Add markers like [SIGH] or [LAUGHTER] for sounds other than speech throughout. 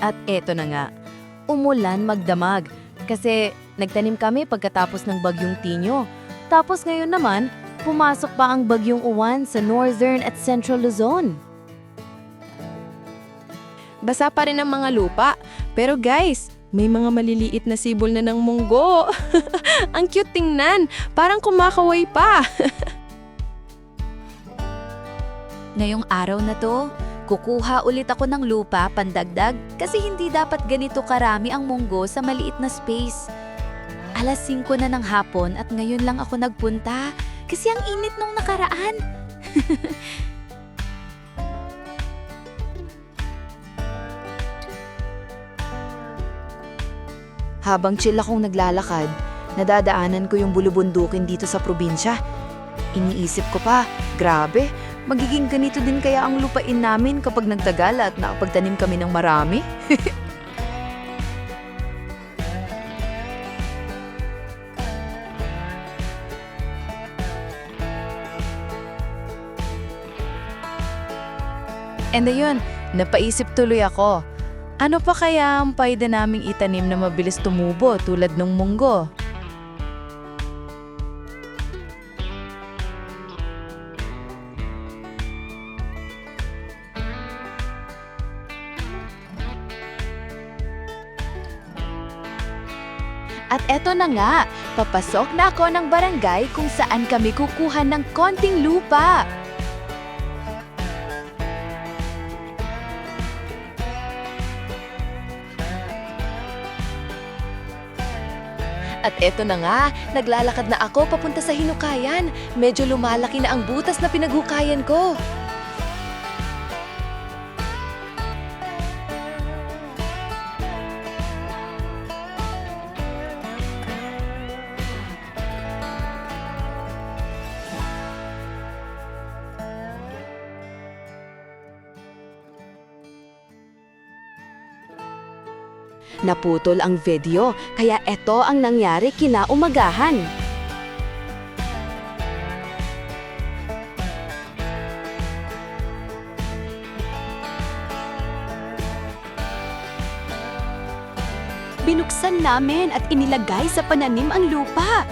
At eto na nga, umulan magdamag kasi nagtanim kami pagkatapos ng bagyong Tinyo. Tapos ngayon naman, pumasok pa ang bagyong Uwan sa Northern at Central Luzon. Basa pa rin ang mga lupa. Pero guys, may mga maliliit na sibol na ng munggo. [LAUGHS] ang cute tingnan. Parang kumakaway pa. [LAUGHS] Ngayong araw na to, kukuha ulit ako ng lupa pandagdag kasi hindi dapat ganito karami ang munggo sa maliit na space. Alas 5 na ng hapon at ngayon lang ako nagpunta kasi ang init nung nakaraan. [LAUGHS] Habang chill akong naglalakad, nadadaanan ko yung bulubundukin dito sa probinsya. Iniisip ko pa, grabe, magiging ganito din kaya ang lupain namin kapag nagtagal at nakapagtanim kami ng marami? [LAUGHS] And ayun, napaisip tuloy ako. Ano pa kaya ang pwede naming itanim na mabilis tumubo tulad ng munggo? At eto na nga, papasok na ako ng barangay kung saan kami kukuha ng konting lupa. At eto na nga, naglalakad na ako papunta sa hinukayan. Medyo lumalaki na ang butas na pinaghukayan ko. Naputol ang video, kaya eto ang nangyari kinaumagahan. Binuksan namin at inilagay sa pananim ang lupa.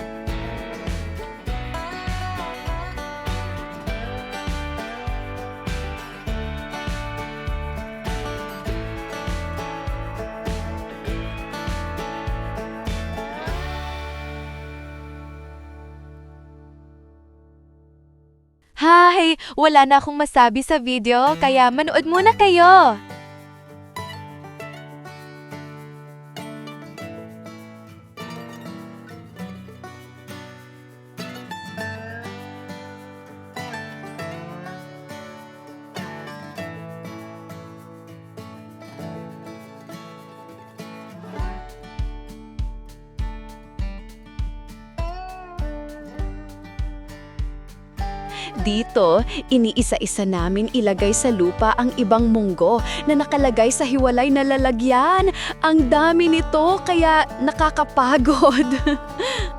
Wala na akong masabi sa video, kaya manood muna kayo. Dito, iniisa-isa namin ilagay sa lupa ang ibang munggo na nakalagay sa hiwalay na lalagyan. Ang dami nito kaya nakakapagod. [LAUGHS]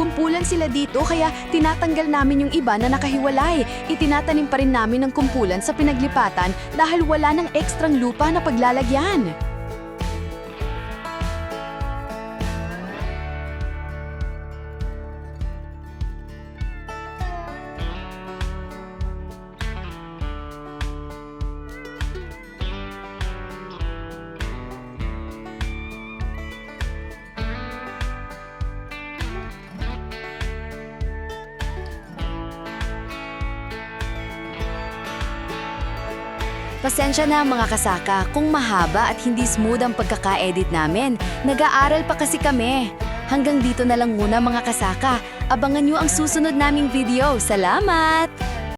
Kumpulan sila dito kaya tinatanggal namin yung iba na nakahiwalay. Itinatanim pa rin namin ng kumpulan sa pinaglipatan dahil wala ng ekstrang lupa na paglalagyan. Pasensya na mga kasaka kung mahaba at hindi smooth ang pagkaka-edit namin. Nag-aaral pa kasi kami. Hanggang dito na lang muna mga kasaka. Abangan nyo ang susunod naming video. Salamat!